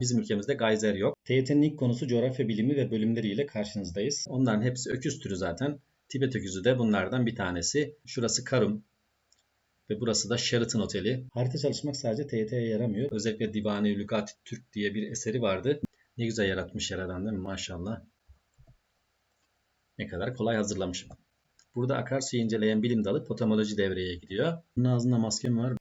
Bizim ülkemizde gayzer yok. TYT'nin ilk konusu coğrafya bilimi ve bölümleriyle karşınızdayız. Onların hepsi öküz türü zaten. Tibet öküzü de bunlardan bir tanesi. Şurası Karum ve burası da Sheraton Oteli. Harita çalışmak sadece TYT'ye yaramıyor. Özellikle Divani Lügat Türk diye bir eseri vardı. Ne güzel yaratmış yaradan değil mi? Maşallah. Ne kadar kolay hazırlamışım. Burada akarsuyu inceleyen bilim dalı potamoloji devreye giriyor. Bunun ağzında maskem var.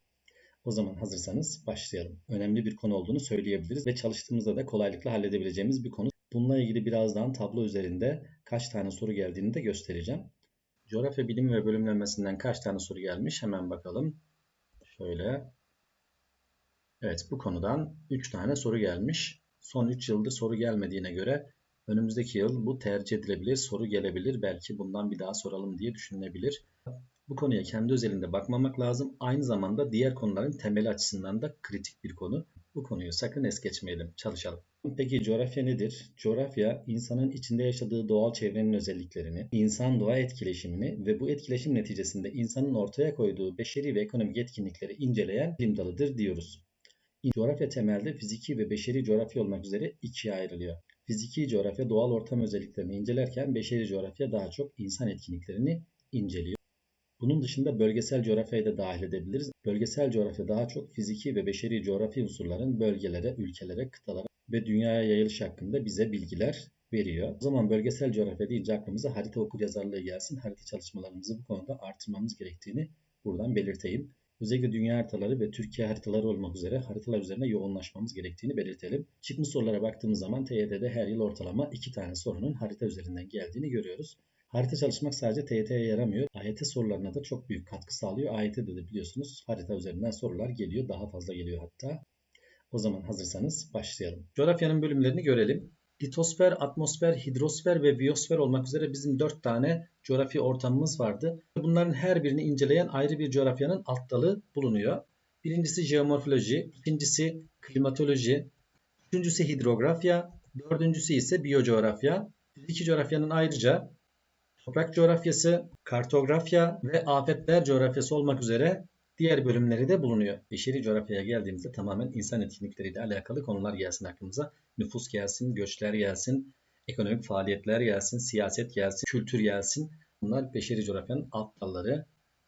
O zaman hazırsanız başlayalım. Önemli bir konu olduğunu söyleyebiliriz ve çalıştığımızda da kolaylıkla halledebileceğimiz bir konu. Bununla ilgili birazdan tablo üzerinde kaç tane soru geldiğini de göstereceğim. Coğrafya bilimi ve bölümlenmesinden kaç tane soru gelmiş hemen bakalım. Şöyle. Evet bu konudan 3 tane soru gelmiş. Son 3 yıldır soru gelmediğine göre önümüzdeki yıl bu tercih edilebilir, soru gelebilir. Belki bundan bir daha soralım diye düşünülebilir. Bu konuya kendi özelinde bakmamak lazım. Aynı zamanda diğer konuların temeli açısından da kritik bir konu. Bu konuyu sakın es geçmeyelim, çalışalım. Peki coğrafya nedir? Coğrafya, insanın içinde yaşadığı doğal çevrenin özelliklerini, insan-doğa etkileşimini ve bu etkileşim neticesinde insanın ortaya koyduğu beşeri ve ekonomik etkinlikleri inceleyen bilim dalıdır diyoruz. Coğrafya temelde fiziki ve beşeri coğrafya olmak üzere ikiye ayrılıyor. Fiziki coğrafya doğal ortam özelliklerini incelerken beşeri coğrafya daha çok insan etkinliklerini inceliyor. Bunun dışında bölgesel coğrafyayı da dahil edebiliriz. Bölgesel coğrafya daha çok fiziki ve beşeri coğrafi unsurların bölgelere, ülkelere, kıtalara ve dünyaya yayılış hakkında bize bilgiler veriyor. O zaman bölgesel coğrafya deyince aklımıza harita okur yazarlığı gelsin. Harita çalışmalarımızı bu konuda artırmamız gerektiğini buradan belirteyim. Özellikle dünya haritaları ve Türkiye haritaları olmak üzere haritalar üzerine yoğunlaşmamız gerektiğini belirtelim. Çıkmış sorulara baktığımız zaman TYT'de her yıl ortalama 2 tane sorunun harita üzerinden geldiğini görüyoruz. Harita çalışmak sadece TYT'ye yaramıyor. AYT sorularına da çok büyük katkı sağlıyor. AYT'de de biliyorsunuz harita üzerinden sorular geliyor. Daha fazla geliyor hatta. O zaman hazırsanız başlayalım. Coğrafyanın bölümlerini görelim. Litosfer, atmosfer, hidrosfer ve biyosfer olmak üzere bizim 4 tane coğrafi ortamımız vardı. Bunların her birini inceleyen ayrı bir coğrafyanın alt dalı bulunuyor. Birincisi jeomorfoloji, ikincisi klimatoloji, üçüncüsü hidrografya, dördüncüsü ise biyocoğrafya. İki coğrafyanın ayrıca toprak coğrafyası, kartografya ve afetler coğrafyası olmak üzere diğer bölümleri de bulunuyor. Beşeri coğrafyaya geldiğimizde tamamen insan etkinlikleriyle alakalı konular gelsin aklımıza. Nüfus gelsin, göçler gelsin, ekonomik faaliyetler gelsin, siyaset gelsin, kültür gelsin. Bunlar beşeri coğrafyanın alt dalları.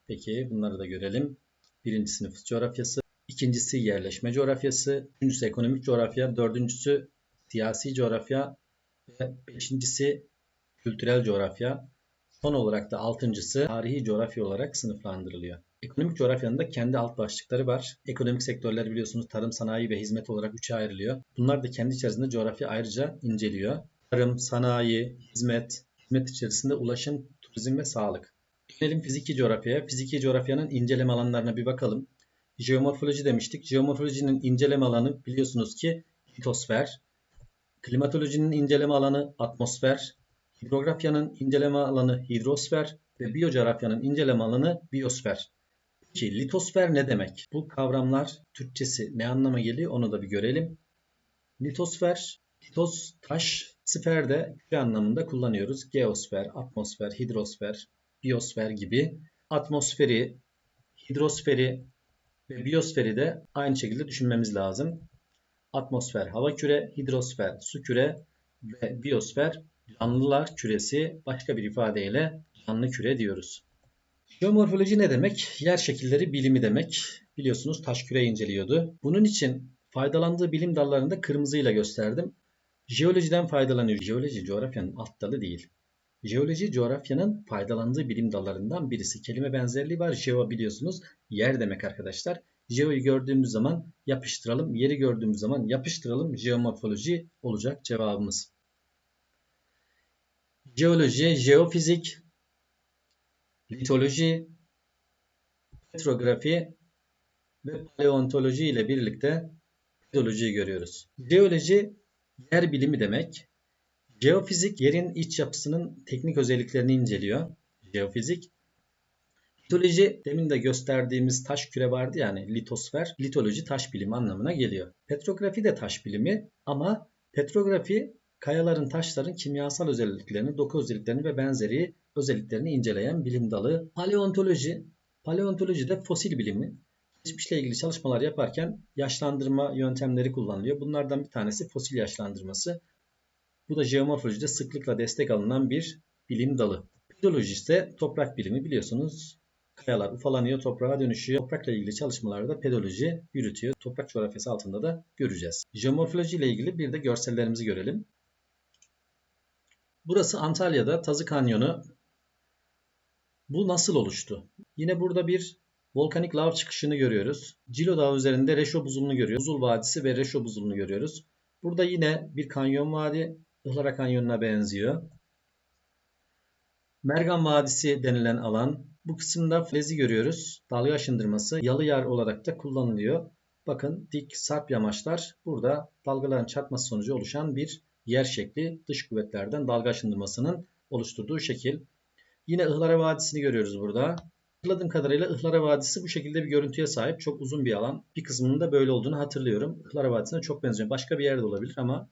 Peki bunları da görelim. Birincisi nüfus coğrafyası, ikincisi yerleşme coğrafyası, üçüncüsü ekonomik coğrafya, dördüncüsü siyasi coğrafya ve beşincisi kültürel coğrafya. Son olarak da altıncısı tarihi coğrafya olarak sınıflandırılıyor. Ekonomik coğrafyanın da kendi alt başlıkları var. Ekonomik sektörler biliyorsunuz tarım, sanayi ve hizmet olarak üçe ayrılıyor. Bunlar da kendi içerisinde coğrafya ayrıca inceliyor. Tarım, sanayi, hizmet, hizmet içerisinde ulaşım, turizm ve sağlık. Dönelim fiziki coğrafyaya. Fiziki coğrafyanın inceleme alanlarına bir bakalım. Jeomorfoloji demiştik. Jeomorfolojinin inceleme alanı biliyorsunuz ki litosfer. Klimatolojinin inceleme alanı atmosfer. Hidrografyanın inceleme alanı hidrosfer ve biyocoğrafyanın inceleme alanı biyosfer. Peki litosfer ne demek? Bu kavramlar Türkçesi ne anlama geliyor onu da bir görelim. Litosfer, litos taş, sfer de küre anlamında kullanıyoruz. Geosfer, atmosfer, hidrosfer, biyosfer gibi atmosferi, hidrosferi ve biyosferi de aynı şekilde düşünmemiz lazım. Atmosfer hava küre, hidrosfer su küre ve biyosfer canlılar küresi başka bir ifadeyle canlı küre diyoruz. Geomorfoloji ne demek? Yer şekilleri bilimi demek. Biliyorsunuz taş küre inceliyordu. Bunun için faydalandığı bilim dallarında kırmızıyla gösterdim. Jeolojiden faydalanıyor. Jeoloji coğrafyanın alt dalı değil. Jeoloji coğrafyanın faydalandığı bilim dallarından birisi. Kelime benzerliği var. Jeo biliyorsunuz yer demek arkadaşlar. Jeo'yu gördüğümüz zaman yapıştıralım. Yeri gördüğümüz zaman yapıştıralım. Jeomorfoloji olacak cevabımız. Jeoloji, jeofizik, litoloji, petrografi ve paleontoloji ile birlikte pedolojiyi görüyoruz. Jeoloji yer bilimi demek. Jeofizik yerin iç yapısının teknik özelliklerini inceliyor. Jeofizik. Litoloji demin de gösterdiğimiz taş küre vardı yani litosfer. Litoloji taş bilimi anlamına geliyor. Petrografi de taş bilimi ama petrografi kayaların, taşların kimyasal özelliklerini, doku özelliklerini ve benzeri özelliklerini inceleyen bilim dalı. Paleontoloji, paleontoloji de fosil bilimi. Geçmişle ilgili çalışmalar yaparken yaşlandırma yöntemleri kullanılıyor. Bunlardan bir tanesi fosil yaşlandırması. Bu da jeomorfolojide sıklıkla destek alınan bir bilim dalı. Pedoloji ise toprak bilimi biliyorsunuz. Kayalar ufalanıyor, toprağa dönüşüyor. Toprakla ilgili çalışmalarda pedoloji yürütüyor. Toprak coğrafyası altında da göreceğiz. Jeomorfoloji ile ilgili bir de görsellerimizi görelim. Burası Antalya'da Tazı Kanyonu. Bu nasıl oluştu? Yine burada bir volkanik lav çıkışını görüyoruz. Cilo Dağı üzerinde Reşo buzulunu görüyoruz. Buzul Vadisi ve Reşo buzulunu görüyoruz. Burada yine bir kanyon vadi Ihlara Kanyonu'na benziyor. Mergan Vadisi denilen alan. Bu kısımda flezi görüyoruz. Dalga aşındırması yalı yer olarak da kullanılıyor. Bakın dik sarp yamaçlar burada dalgaların çarpması sonucu oluşan bir yer şekli dış kuvvetlerden dalga aşındırmasının oluşturduğu şekil. Yine Ihlara Vadisi'ni görüyoruz burada. Hatırladığım kadarıyla Ihlara Vadisi bu şekilde bir görüntüye sahip. Çok uzun bir alan. Bir kısmının da böyle olduğunu hatırlıyorum. Ihlara Vadisi'ne çok benziyor. Başka bir yerde olabilir ama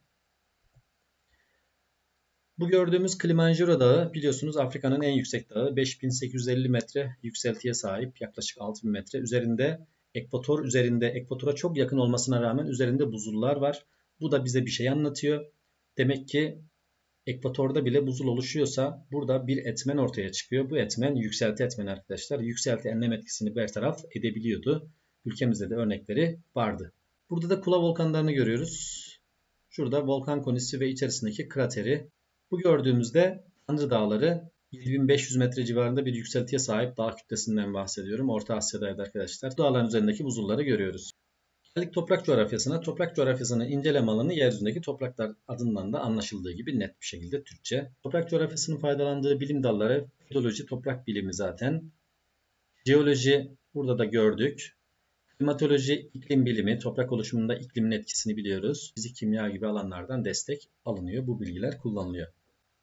bu gördüğümüz Kilimanjaro Dağı biliyorsunuz Afrika'nın en yüksek dağı. 5850 metre yükseltiye sahip yaklaşık 6000 metre. Üzerinde ekvator üzerinde ekvatora çok yakın olmasına rağmen üzerinde buzullar var. Bu da bize bir şey anlatıyor. Demek ki ekvatorda bile buzul oluşuyorsa burada bir etmen ortaya çıkıyor. Bu etmen yükselti etmeni arkadaşlar. Yükselti enlem etkisini bertaraf edebiliyordu. Ülkemizde de örnekleri vardı. Burada da Kula volkanlarını görüyoruz. Şurada volkan konisi ve içerisindeki krateri bu gördüğümüzde Tanrı Dağları 7500 metre civarında bir yükseltiye sahip dağ kütlesinden bahsediyorum. Orta Asya'daydı arkadaşlar. Dağların üzerindeki buzulları görüyoruz. Geldik toprak coğrafyasına. Toprak coğrafyasını inceleme alanı yeryüzündeki topraklar adından da anlaşıldığı gibi net bir şekilde Türkçe. Toprak coğrafyasının faydalandığı bilim dalları pedoloji, toprak bilimi zaten. Jeoloji burada da gördük. Klimatoloji, iklim bilimi, toprak oluşumunda iklimin etkisini biliyoruz. Fizik, kimya gibi alanlardan destek alınıyor. Bu bilgiler kullanılıyor.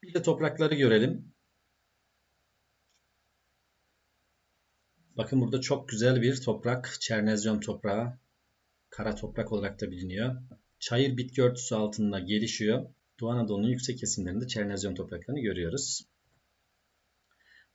Bir de toprakları görelim. Bakın burada çok güzel bir toprak, çernezyum toprağı, kara toprak olarak da biliniyor. Çayır bitki örtüsü altında gelişiyor. Doğu Anadolu'nun yüksek kesimlerinde çernezyum topraklarını görüyoruz.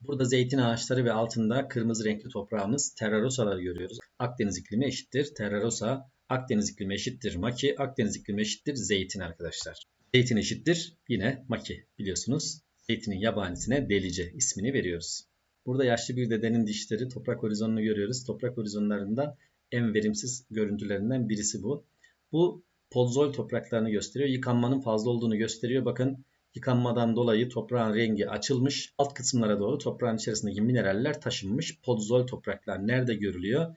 Burada zeytin ağaçları ve altında kırmızı renkli toprağımız terrarosaları görüyoruz. Akdeniz iklimi eşittir terrarosa, Akdeniz iklimi eşittir maki, Akdeniz iklimi eşittir zeytin arkadaşlar. Zeytin eşittir yine maki biliyorsunuz. Zeytinin yabanisine delice ismini veriyoruz. Burada yaşlı bir dedenin dişleri toprak horizonunu görüyoruz. Toprak horizonlarında en verimsiz görüntülerinden birisi bu. Bu pozol topraklarını gösteriyor. Yıkanmanın fazla olduğunu gösteriyor. Bakın yıkanmadan dolayı toprağın rengi açılmış. Alt kısımlara doğru toprağın içerisindeki mineraller taşınmış. Podzol topraklar nerede görülüyor?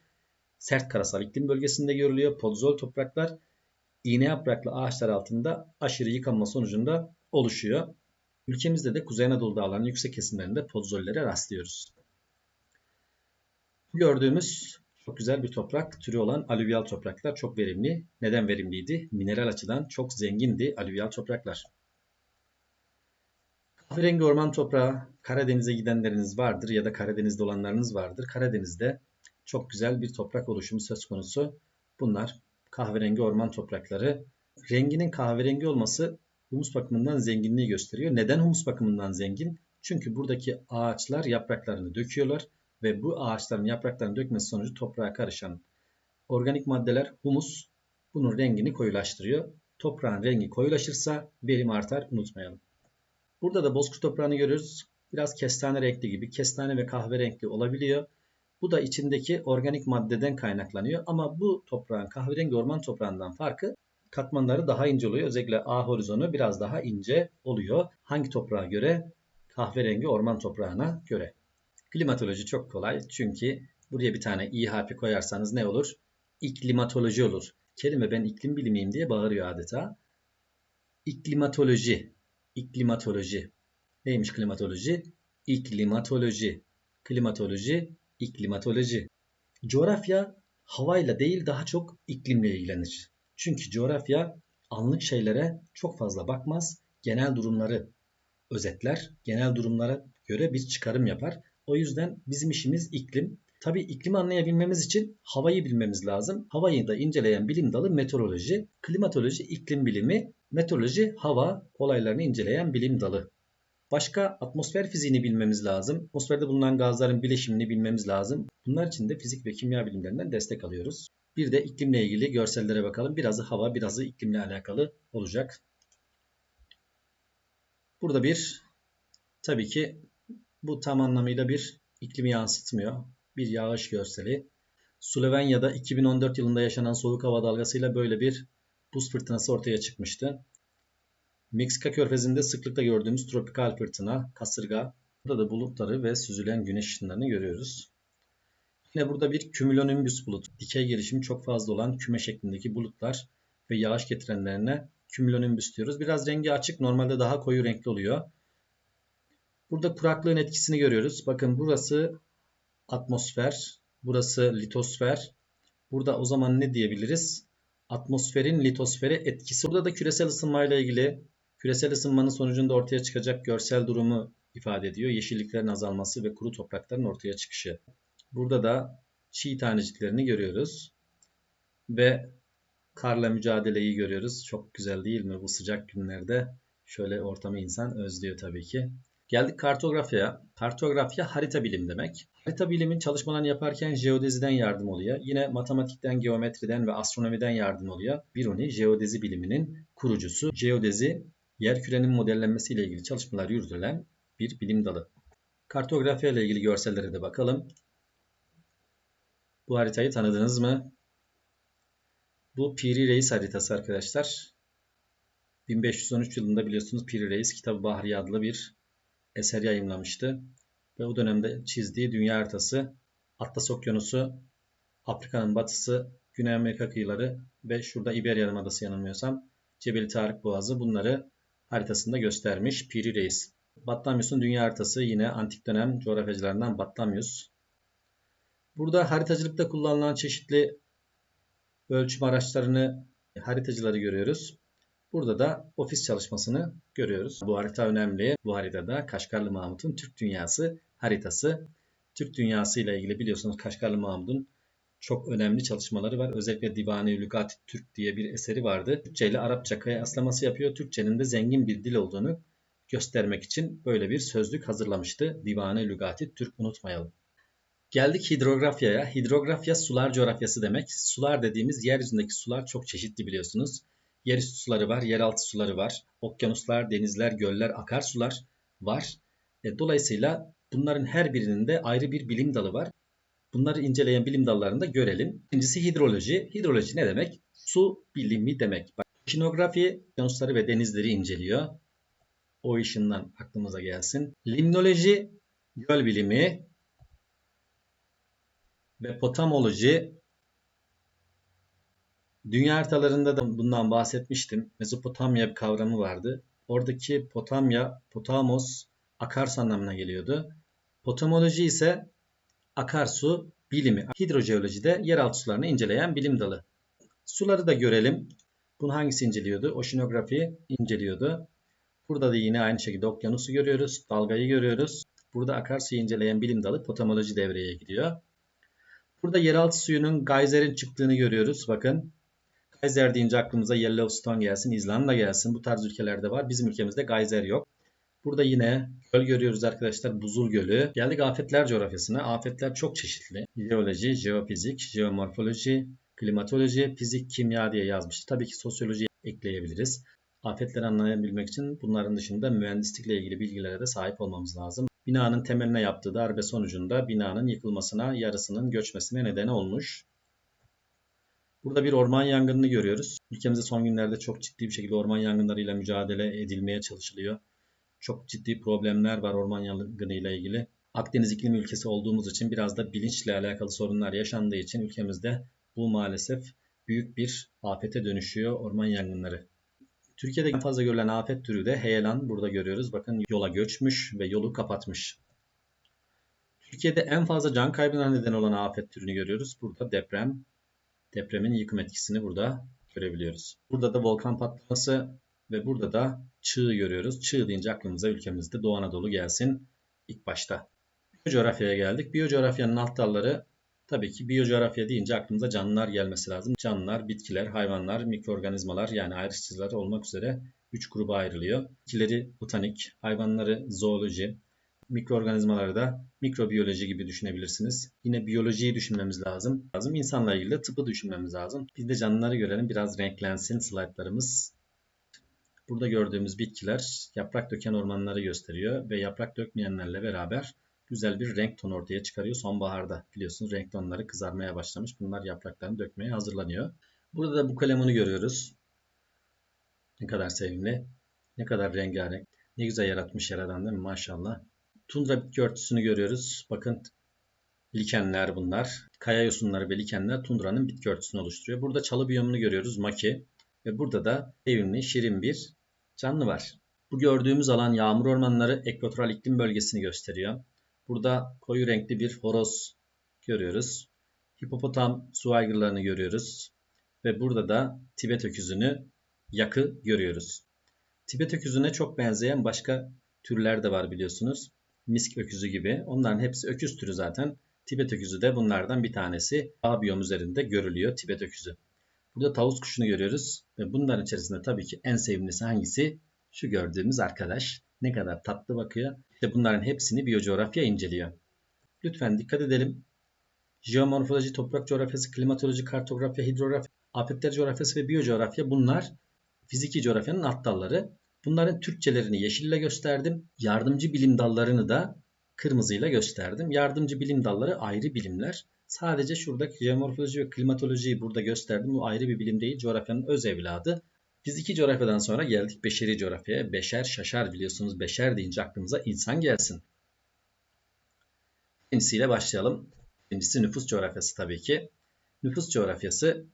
Sert karasal iklim bölgesinde görülüyor. Podzol topraklar iğne yapraklı ağaçlar altında aşırı yıkanma sonucunda oluşuyor. Ülkemizde de Kuzey Anadolu dağlarının yüksek kesimlerinde podzollere rastlıyoruz. Gördüğümüz çok güzel bir toprak türü olan alüvyal topraklar çok verimli. Neden verimliydi? Mineral açıdan çok zengindi alüvyal topraklar. Kahverengi orman toprağı Karadeniz'e gidenleriniz vardır ya da Karadeniz'de olanlarınız vardır. Karadeniz'de çok güzel bir toprak oluşumu söz konusu. Bunlar kahverengi orman toprakları. Renginin kahverengi olması humus bakımından zenginliği gösteriyor. Neden humus bakımından zengin? Çünkü buradaki ağaçlar yapraklarını döküyorlar ve bu ağaçların yapraklarını dökmesi sonucu toprağa karışan organik maddeler humus bunun rengini koyulaştırıyor. Toprağın rengi koyulaşırsa verim artar unutmayalım. Burada da bozkır toprağını görüyoruz. Biraz kestane renkli gibi kestane ve kahverengi olabiliyor. Bu da içindeki organik maddeden kaynaklanıyor. Ama bu toprağın kahverengi orman toprağından farkı katmanları daha ince oluyor. Özellikle A horizonu biraz daha ince oluyor. Hangi toprağa göre? Kahverengi orman toprağına göre. Klimatoloji çok kolay çünkü buraya bir tane i harfi koyarsanız ne olur? İklimatoloji olur. Kelime ben iklim bilimiyim diye bağırıyor adeta. İklimatoloji. İklimatoloji. Neymiş klimatoloji? İklimatoloji. Klimatoloji, iklimatoloji. Coğrafya havayla değil daha çok iklimle ilgilenir. Çünkü coğrafya anlık şeylere çok fazla bakmaz. Genel durumları özetler. Genel durumlara göre bir çıkarım yapar. O yüzden bizim işimiz iklim. Tabi iklimi anlayabilmemiz için havayı bilmemiz lazım. Havayı da inceleyen bilim dalı meteoroloji. Klimatoloji iklim bilimi, meteoroloji hava olaylarını inceleyen bilim dalı. Başka atmosfer fiziğini bilmemiz lazım. Atmosferde bulunan gazların bileşimini bilmemiz lazım. Bunlar için de fizik ve kimya bilimlerinden destek alıyoruz. Bir de iklimle ilgili görsellere bakalım. Birazı hava, birazı iklimle alakalı olacak. Burada bir tabii ki bu tam anlamıyla bir iklimi yansıtmıyor. Bir yağış görseli. Slovenya'da 2014 yılında yaşanan soğuk hava dalgasıyla böyle bir buz fırtınası ortaya çıkmıştı. Meksika körfezinde sıklıkla gördüğümüz tropikal fırtına, kasırga. Burada da bulutları ve süzülen güneş ışınlarını görüyoruz. Yine burada bir cumulonimbus bulut. Dikey gelişimi çok fazla olan küme şeklindeki bulutlar ve yağış getirenlerine cumulonimbus diyoruz. Biraz rengi açık, normalde daha koyu renkli oluyor. Burada kuraklığın etkisini görüyoruz. Bakın burası atmosfer, burası litosfer. Burada o zaman ne diyebiliriz? Atmosferin litosfere etkisi. Burada da küresel ısınmayla ilgili küresel ısınmanın sonucunda ortaya çıkacak görsel durumu ifade ediyor. Yeşilliklerin azalması ve kuru toprakların ortaya çıkışı. Burada da çiğ taneciklerini görüyoruz. Ve karla mücadeleyi görüyoruz. Çok güzel değil mi bu sıcak günlerde? Şöyle ortamı insan özlüyor tabii ki. Geldik kartografyaya. Kartografya harita bilim demek. Harita bilimin çalışmalarını yaparken jeodeziden yardım oluyor. Yine matematikten, geometriden ve astronomiden yardım oluyor. Biruni jeodezi biliminin kurucusu. Jeodezi yer kürenin modellenmesi ile ilgili çalışmalar yürütülen bir bilim dalı. Kartografya ile ilgili görsellere de bakalım. Bu haritayı tanıdınız mı? Bu Piri Reis haritası arkadaşlar. 1513 yılında biliyorsunuz Piri Reis Kitabı Bahriye adlı bir eser yayımlamıştı. Ve o dönemde çizdiği dünya haritası Atlas Okyanusu, Afrika'nın batısı, Güney Amerika kıyıları ve şurada İberya Yarımadası yanılmıyorsam Cebeli Tarık Boğazı bunları haritasında göstermiş Piri Reis. Batlamyus'un dünya haritası yine antik dönem coğrafyacılarından Batlamyus. Burada haritacılıkta kullanılan çeşitli ölçüm araçlarını, haritacıları görüyoruz. Burada da ofis çalışmasını görüyoruz. Bu harita önemli. Bu haritada Kaşgarlı Mahmut'un Türk Dünyası haritası. Türk Dünyası ile ilgili biliyorsunuz Kaşgarlı Mahmut'un çok önemli çalışmaları var. Özellikle Divane-i Lügat Türk diye bir eseri vardı. Türkçe ile Arapça kıyaslaması yapıyor. Türkçenin de zengin bir dil olduğunu göstermek için böyle bir sözlük hazırlamıştı. Divane-i Lügati Türk unutmayalım. Geldik hidrografyaya. Hidrografya sular coğrafyası demek. Sular dediğimiz yeryüzündeki sular çok çeşitli biliyorsunuz. Yerüstü suları var, yeraltı suları var, okyanuslar, denizler, göller, akarsular var. E, dolayısıyla bunların her birinin de ayrı bir bilim dalı var. Bunları inceleyen bilim dallarını da görelim. Birincisi hidroloji. Hidroloji ne demek? Su bilimi demek. Oşinografi okyanusları ve denizleri inceliyor. O işinden aklımıza gelsin. Limnoloji göl bilimi ve potamoloji Dünya haritalarında da bundan bahsetmiştim. Mezopotamya bir kavramı vardı. Oradaki Potamya, Potamos akarsu anlamına geliyordu. Potamoloji ise akarsu bilimi. Hidrojeoloji de yeraltı sularını inceleyen bilim dalı. Suları da görelim. Bunu hangisi inceliyordu? Oşinografi inceliyordu. Burada da yine aynı şekilde okyanusu görüyoruz. Dalgayı görüyoruz. Burada akarsuyu inceleyen bilim dalı potamoloji devreye giriyor. Burada yeraltı suyunun geyserin çıktığını görüyoruz. Bakın Geyser deyince aklımıza Yellowstone gelsin, İzlanda gelsin. Bu tarz ülkelerde var. Bizim ülkemizde geyser yok. Burada yine göl görüyoruz arkadaşlar. Buzul Gölü. Geldik afetler coğrafyasına. Afetler çok çeşitli. Jeoloji, jeofizik, jeomorfoloji, klimatoloji, fizik, kimya diye yazmıştı. Tabii ki sosyoloji ekleyebiliriz. Afetleri anlayabilmek için bunların dışında mühendislikle ilgili bilgilere de sahip olmamız lazım. Binanın temeline yaptığı darbe sonucunda binanın yıkılmasına, yarısının göçmesine neden olmuş. Burada bir orman yangınını görüyoruz. Ülkemizde son günlerde çok ciddi bir şekilde orman yangınlarıyla mücadele edilmeye çalışılıyor. Çok ciddi problemler var orman yangınıyla ilgili. Akdeniz iklim ülkesi olduğumuz için biraz da bilinçle alakalı sorunlar yaşandığı için ülkemizde bu maalesef büyük bir afete dönüşüyor orman yangınları. Türkiye'de en fazla görülen afet türü de heyelan. Burada görüyoruz. Bakın yola göçmüş ve yolu kapatmış. Türkiye'de en fazla can kaybına neden olan afet türünü görüyoruz. Burada deprem, depremin yıkım etkisini burada görebiliyoruz. Burada da volkan patlaması ve burada da çığ görüyoruz. Çığ deyince aklımıza ülkemizde Doğu Anadolu gelsin ilk başta. Biyocoğrafyaya geldik. Biyocoğrafyanın alt dalları tabii ki biyocoğrafya deyince aklımıza canlılar gelmesi lazım. Canlılar, bitkiler, hayvanlar, mikroorganizmalar yani ayrıştırıcılar olmak üzere 3 gruba ayrılıyor. İkileri botanik, hayvanları zooloji, mikroorganizmaları da mikrobiyoloji gibi düşünebilirsiniz. Yine biyolojiyi düşünmemiz lazım. lazım. İnsanla ilgili de tıbbı düşünmemiz lazım. Biz de canlıları görelim. Biraz renklensin slaytlarımız. Burada gördüğümüz bitkiler yaprak döken ormanları gösteriyor ve yaprak dökmeyenlerle beraber güzel bir renk tonu ortaya çıkarıyor. Sonbaharda biliyorsunuz renk tonları kızarmaya başlamış. Bunlar yapraklarını dökmeye hazırlanıyor. Burada da bu kalemini görüyoruz. Ne kadar sevimli. Ne kadar rengarenk. Ne güzel yaratmış yaradan değil mi? Maşallah. Tundra bitki örtüsünü görüyoruz. Bakın likenler bunlar. Kaya yosunları ve likenler tundranın bitki örtüsünü oluşturuyor. Burada çalı biyomunu görüyoruz. Maki. Ve burada da sevimli, şirin bir canlı var. Bu gördüğümüz alan yağmur ormanları ekvatoral iklim bölgesini gösteriyor. Burada koyu renkli bir horoz görüyoruz. Hipopotam su aygırlarını görüyoruz. Ve burada da Tibet öküzünü yakı görüyoruz. Tibet öküzüne çok benzeyen başka türler de var biliyorsunuz. Misk öküzü gibi. Onların hepsi öküz türü zaten. Tibet öküzü de bunlardan bir tanesi. A biyom üzerinde görülüyor Tibet öküzü. Burada tavus kuşunu görüyoruz. Ve bunların içerisinde tabii ki en sevimlisi hangisi? Şu gördüğümüz arkadaş. Ne kadar tatlı bakıyor. İşte bunların hepsini biyocoğrafya inceliyor. Lütfen dikkat edelim. Jeomorfoloji, toprak coğrafyası, klimatoloji, kartografya, hidrografya, afetler coğrafyası ve biyocoğrafya bunlar fiziki coğrafyanın alt dalları. Bunların Türkçelerini yeşille gösterdim. Yardımcı bilim dallarını da kırmızıyla gösterdim. Yardımcı bilim dalları ayrı bilimler. Sadece şuradaki jeomorfoloji ve klimatolojiyi burada gösterdim. Bu ayrı bir bilim değil. Coğrafyanın öz evladı. Fiziki coğrafyadan sonra geldik beşeri coğrafyaya. Beşer şaşar biliyorsunuz. Beşer deyince aklımıza insan gelsin. Birincisiyle başlayalım. Birincisi nüfus coğrafyası tabii ki. Nüfus coğrafyası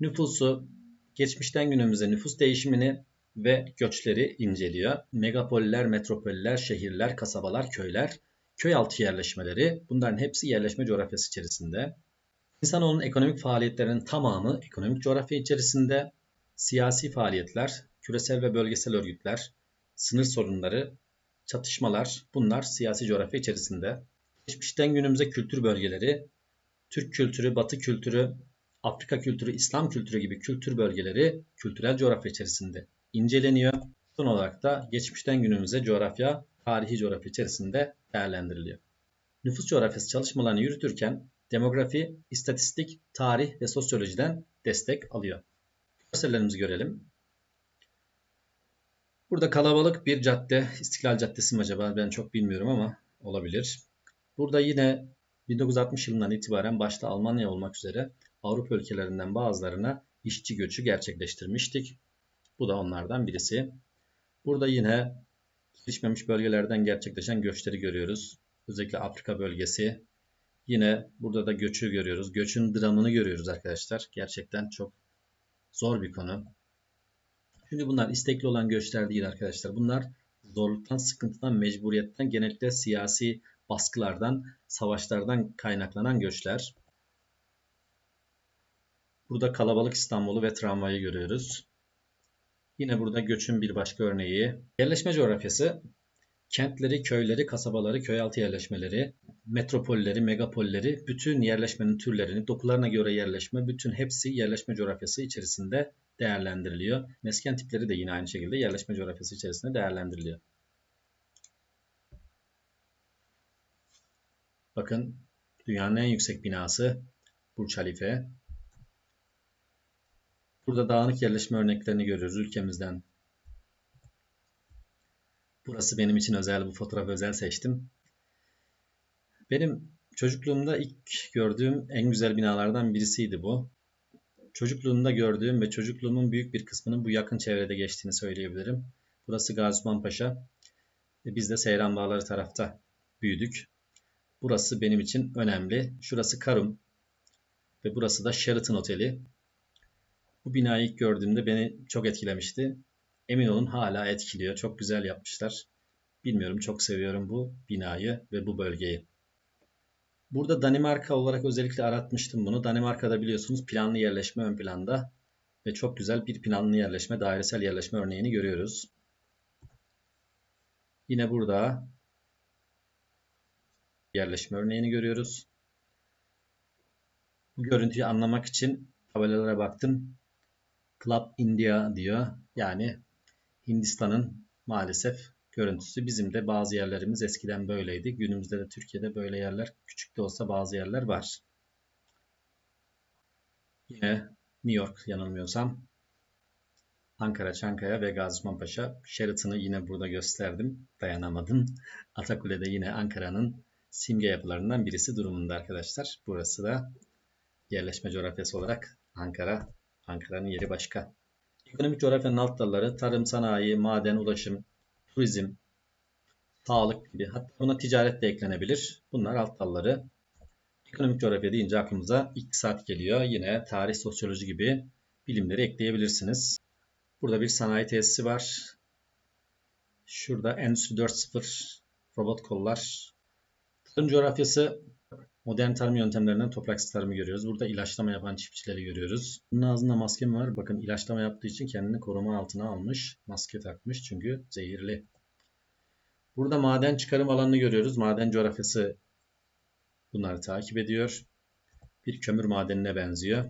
nüfusu geçmişten günümüze nüfus değişimini ve göçleri inceliyor. Megapoller, metropoller, şehirler, kasabalar, köyler, köy altı yerleşmeleri bunların hepsi yerleşme coğrafyası içerisinde. İnsanoğlunun ekonomik faaliyetlerinin tamamı ekonomik coğrafya içerisinde. Siyasi faaliyetler, küresel ve bölgesel örgütler, sınır sorunları, çatışmalar bunlar siyasi coğrafya içerisinde. Geçmişten günümüze kültür bölgeleri, Türk kültürü, Batı kültürü, Afrika kültürü, İslam kültürü gibi kültür bölgeleri kültürel coğrafya içerisinde inceleniyor. Son olarak da geçmişten günümüze coğrafya, tarihi coğrafya içerisinde değerlendiriliyor. Nüfus coğrafyası çalışmalarını yürütürken demografi, istatistik, tarih ve sosyolojiden destek alıyor. Görsellerimizi görelim. Burada kalabalık bir cadde, İstiklal Caddesi mi acaba ben çok bilmiyorum ama olabilir. Burada yine 1960 yılından itibaren başta Almanya olmak üzere Avrupa ülkelerinden bazılarına işçi göçü gerçekleştirmiştik. Bu da onlardan birisi. Burada yine gelişmemiş bölgelerden gerçekleşen göçleri görüyoruz. Özellikle Afrika bölgesi. Yine burada da göçü görüyoruz. Göçün dramını görüyoruz arkadaşlar. Gerçekten çok zor bir konu. Çünkü bunlar istekli olan göçler değil arkadaşlar. Bunlar zorluktan, sıkıntıdan, mecburiyetten, genellikle siyasi baskılardan, savaşlardan kaynaklanan göçler. Burada kalabalık İstanbul'u ve tramvayı görüyoruz. Yine burada göçün bir başka örneği. Yerleşme coğrafyası kentleri, köyleri, kasabaları, köyaltı yerleşmeleri, metropolleri, megapolleri, bütün yerleşmenin türlerini, dokularına göre yerleşme, bütün hepsi yerleşme coğrafyası içerisinde değerlendiriliyor. Mesken tipleri de yine aynı şekilde yerleşme coğrafyası içerisinde değerlendiriliyor. Bakın dünyanın en yüksek binası Burç Halife. Burada dağınık yerleşme örneklerini görüyoruz ülkemizden. Burası benim için özel, bu fotoğrafı özel seçtim. Benim çocukluğumda ilk gördüğüm en güzel binalardan birisiydi bu. Çocukluğumda gördüğüm ve çocukluğumun büyük bir kısmının bu yakın çevrede geçtiğini söyleyebilirim. Burası Gazi Paşa. Biz de Seyran Bağları tarafta büyüdük. Burası benim için önemli. Şurası Karum ve burası da Sheraton Oteli. Bu binayı ilk gördüğümde beni çok etkilemişti. Emin olun hala etkiliyor. Çok güzel yapmışlar. Bilmiyorum çok seviyorum bu binayı ve bu bölgeyi. Burada Danimarka olarak özellikle aratmıştım bunu. Danimarka'da biliyorsunuz planlı yerleşme ön planda ve çok güzel bir planlı yerleşme, dairesel yerleşme örneğini görüyoruz. Yine burada yerleşme örneğini görüyoruz. Bu görüntüyü anlamak için tabelalara baktım. Club India diyor. Yani Hindistan'ın maalesef görüntüsü. Bizim de bazı yerlerimiz eskiden böyleydi. Günümüzde de Türkiye'de böyle yerler küçük de olsa bazı yerler var. Yine New York yanılmıyorsam. Ankara, Çankaya ve Gaziosmanpaşa. Sheraton'ı yine burada gösterdim. Dayanamadım. Atakule'de yine Ankara'nın simge yapılarından birisi durumunda arkadaşlar. Burası da yerleşme coğrafyası olarak Ankara. Ankara'nın yeri başka. Ekonomik coğrafyanın alt dalları tarım, sanayi, maden, ulaşım, turizm, sağlık gibi hatta buna ticaret de eklenebilir. Bunlar alt dalları. Ekonomik coğrafya deyince aklımıza iktisat geliyor. Yine tarih, sosyoloji gibi bilimleri ekleyebilirsiniz. Burada bir sanayi tesisi var. Şurada Endüstri 4.0 robot kollar. Tarım coğrafyası modern tarım yöntemlerinden topraksız tarımı görüyoruz. Burada ilaçlama yapan çiftçileri görüyoruz. Bunun ağzında maske mi var? Bakın ilaçlama yaptığı için kendini koruma altına almış. Maske takmış çünkü zehirli. Burada maden çıkarım alanını görüyoruz. Maden coğrafyası bunları takip ediyor. Bir kömür madenine benziyor.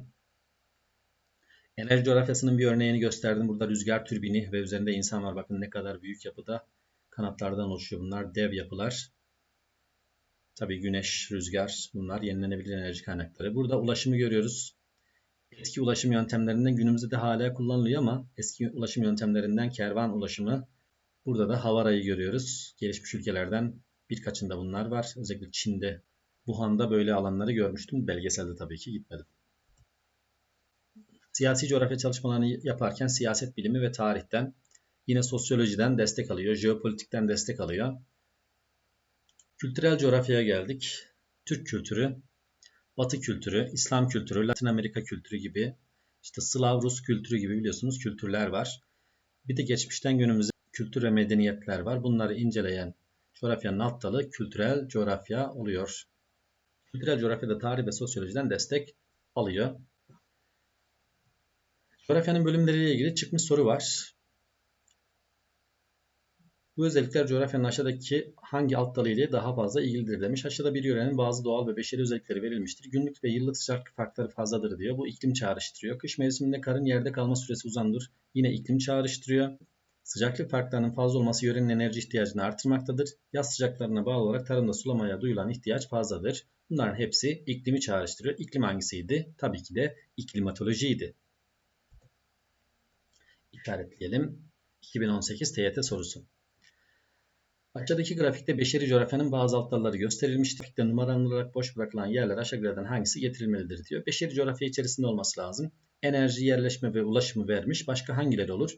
Enerji coğrafyasının bir örneğini gösterdim. Burada rüzgar türbini ve üzerinde insan var. Bakın ne kadar büyük yapıda kanatlardan oluşuyor. Bunlar dev yapılar. Tabii güneş, rüzgar bunlar yenilenebilir enerji kaynakları. Burada ulaşımı görüyoruz. Eski ulaşım yöntemlerinden günümüzde de hala kullanılıyor ama eski ulaşım yöntemlerinden kervan ulaşımı. Burada da havarayı görüyoruz. Gelişmiş ülkelerden birkaçında bunlar var. Özellikle Çin'de, Wuhan'da böyle alanları görmüştüm. Belgeselde tabii ki gitmedim. Siyasi coğrafya çalışmalarını yaparken siyaset bilimi ve tarihten, yine sosyolojiden destek alıyor, jeopolitikten destek alıyor. Kültürel coğrafyaya geldik. Türk kültürü, Batı kültürü, İslam kültürü, Latin Amerika kültürü gibi, işte Slav Rus kültürü gibi biliyorsunuz kültürler var. Bir de geçmişten günümüze kültür ve medeniyetler var. Bunları inceleyen coğrafyanın alt dalı kültürel coğrafya oluyor. Kültürel coğrafyada tarih ve sosyolojiden destek alıyor. Coğrafyanın bölümleriyle ilgili çıkmış soru var. Bu özellikler coğrafyanın aşağıdaki hangi alt dalı ile daha fazla ilgilidir demiş. Aşağıda bir yörenin bazı doğal ve beşeri özellikleri verilmiştir. Günlük ve yıllık sıcaklık farkları fazladır diyor. Bu iklim çağrıştırıyor. Kış mevsiminde karın yerde kalma süresi uzandır. Yine iklim çağrıştırıyor. Sıcaklık farklarının fazla olması yörenin enerji ihtiyacını artırmaktadır. Yaz sıcaklarına bağlı olarak tarımda sulamaya duyulan ihtiyaç fazladır. Bunların hepsi iklimi çağrıştırıyor. İklim hangisiydi? Tabii ki de iklimatolojiydi. İşaretleyelim. 2018 TYT sorusu. Aşağıdaki grafikte beşeri coğrafyanın bazı alt dalları gösterilmiştir. Grafikte numaralanılarak boş bırakılan yerler aşağıdakilerden hangisi getirilmelidir diyor. Beşeri coğrafya içerisinde olması lazım. Enerji, yerleşme ve ulaşımı vermiş. Başka hangileri olur?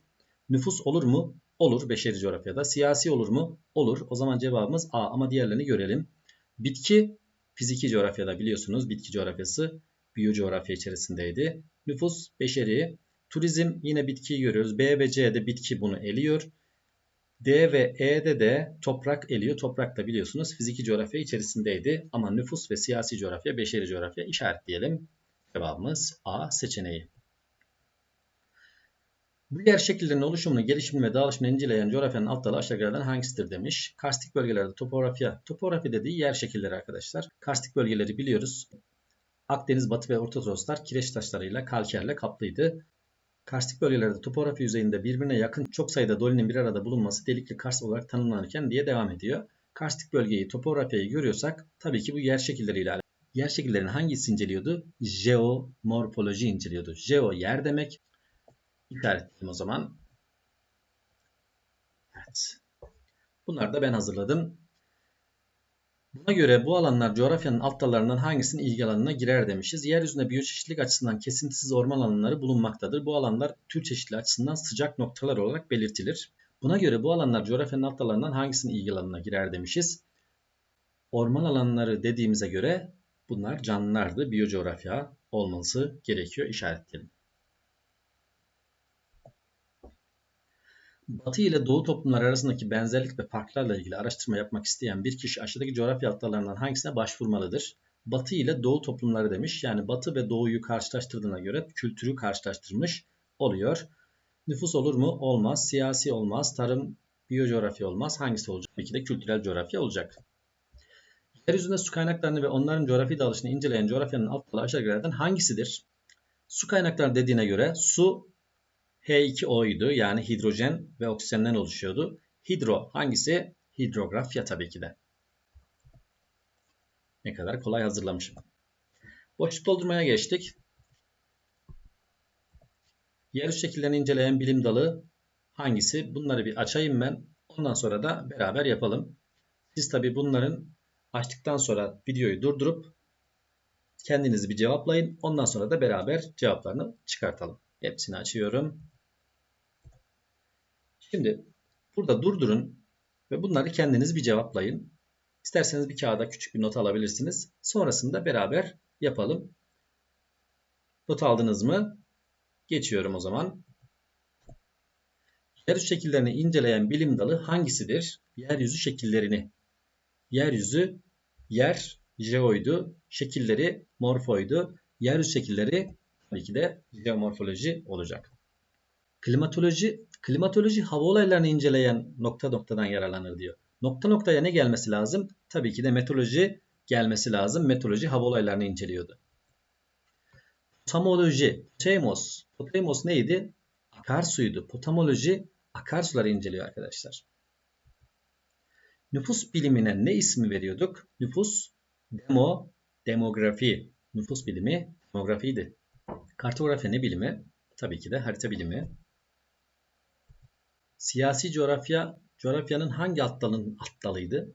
Nüfus olur mu? Olur beşeri coğrafyada. Siyasi olur mu? Olur. O zaman cevabımız A ama diğerlerini görelim. Bitki fiziki coğrafyada biliyorsunuz bitki coğrafyası biyocoğrafya içerisindeydi. Nüfus beşeri. Turizm yine bitkiyi görüyoruz. B ve C'de bitki bunu eliyor. D ve E'de de toprak eliyor. Toprak da biliyorsunuz fiziki coğrafya içerisindeydi. Ama nüfus ve siyasi coğrafya, beşeri coğrafya işaretleyelim. Cevabımız A seçeneği. Bu yer şekillerinin oluşumunu, gelişimini ve dağılışını inceleyen coğrafyanın alt dalı aşağıdakilerden hangisidir demiş. Karstik bölgelerde topografya. Topografya dediği yer şekilleri arkadaşlar. Karstik bölgeleri biliyoruz. Akdeniz, Batı ve Orta Toroslar kireç taşlarıyla, kalkerle kaplıydı. Karstik bölgelerde topografi yüzeyinde birbirine yakın çok sayıda dolinin bir arada bulunması delikli kars olarak tanımlanırken diye devam ediyor. Karstik bölgeyi, topografyayı görüyorsak tabii ki bu yer şekilleriyle Yer şekillerini hangisi inceliyordu? Jeomorfoloji inceliyordu. Jeo yer demek. İşaretleyelim o zaman. Evet. Bunları da ben hazırladım. Buna göre bu alanlar coğrafyanın alt dallarından hangisinin ilgi alanına girer demişiz. Yeryüzünde biyoçeşitlilik açısından kesintisiz orman alanları bulunmaktadır. Bu alanlar tür çeşitliliği açısından sıcak noktalar olarak belirtilir. Buna göre bu alanlar coğrafyanın alt dallarından hangisinin ilgi alanına girer demişiz. Orman alanları dediğimize göre bunlar canlılardı. Biyocoğrafya olması gerekiyor işaretleyelim. Batı ile Doğu toplumlar arasındaki benzerlik ve farklarla ilgili araştırma yapmak isteyen bir kişi aşağıdaki coğrafya hatlarından hangisine başvurmalıdır? Batı ile Doğu toplumları demiş. Yani Batı ve Doğu'yu karşılaştırdığına göre kültürü karşılaştırmış oluyor. Nüfus olur mu? Olmaz. Siyasi olmaz. Tarım, biyocoğrafya olmaz. Hangisi olacak? Tabii ki de kültürel coğrafya olacak. Yeryüzünde su kaynaklarını ve onların coğrafi dağılışını inceleyen coğrafyanın alt dalı aşağıdakilerden hangisidir? Su kaynakları dediğine göre su H2O'ydu. Yani hidrojen ve oksijenden oluşuyordu. Hidro hangisi? Hidrografya tabii ki de. Ne kadar kolay hazırlamışım. Boşluk doldurmaya geçtik. Yer şekillerini inceleyen bilim dalı hangisi? Bunları bir açayım ben. Ondan sonra da beraber yapalım. Siz tabi bunların açtıktan sonra videoyu durdurup kendinizi bir cevaplayın. Ondan sonra da beraber cevaplarını çıkartalım. Hepsini açıyorum. Şimdi burada durdurun ve bunları kendiniz bir cevaplayın. İsterseniz bir kağıda küçük bir not alabilirsiniz. Sonrasında beraber yapalım. Not aldınız mı? Geçiyorum o zaman. Yeryüzü şekillerini inceleyen bilim dalı hangisidir? Yeryüzü şekillerini. Yeryüzü, yer, jeoydu. Şekilleri morfoydu. Yeryüzü şekilleri tabii ki de jeomorfoloji olacak. Klimatoloji, klimatoloji hava olaylarını inceleyen nokta noktadan yararlanır diyor. Nokta noktaya ne gelmesi lazım? Tabii ki de meteoroloji gelmesi lazım. Meteoroloji hava olaylarını inceliyordu. Potamoloji, potamos. Potamos neydi? Akarsuydu. Potamoloji akarsuları inceliyor arkadaşlar. Nüfus bilimine ne ismi veriyorduk? Nüfus, demo, demografi. Nüfus bilimi demografiydi. Kartografya ne bilimi? Tabii ki de harita bilimi. Siyasi coğrafya, coğrafyanın hangi alt dalının alt dalıydı?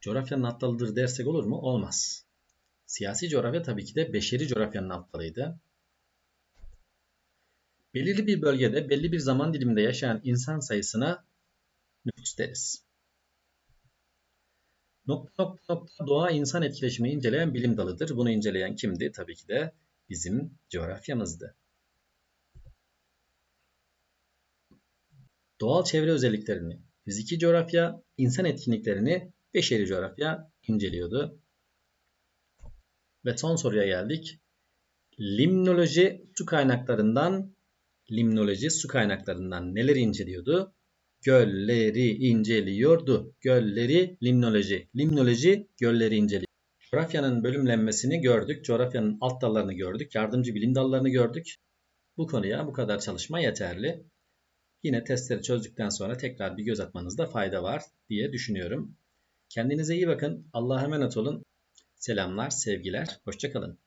Coğrafyanın alt dalıdır dersek olur mu? Olmaz. Siyasi coğrafya tabii ki de beşeri coğrafyanın alt dalıydı. Belirli bir bölgede belli bir zaman diliminde yaşayan insan sayısına nüfus deriz. Nokta nokta nokta doğa insan etkileşimini inceleyen bilim dalıdır. Bunu inceleyen kimdi? Tabii ki de bizim coğrafyamızdı. Doğal çevre özelliklerini, fiziki coğrafya, insan etkinliklerini beşeri coğrafya inceliyordu. Ve son soruya geldik. Limnoloji su kaynaklarından limnoloji su kaynaklarından neleri inceliyordu? Gölleri inceliyordu. Gölleri limnoloji. Limnoloji gölleri inceliyor. Coğrafyanın bölümlenmesini gördük. Coğrafyanın alt dallarını gördük. Yardımcı bilim dallarını gördük. Bu konuya bu kadar çalışma yeterli. Yine testleri çözdükten sonra tekrar bir göz atmanızda fayda var diye düşünüyorum. Kendinize iyi bakın. Allah'a emanet olun. Selamlar, sevgiler. Hoşçakalın.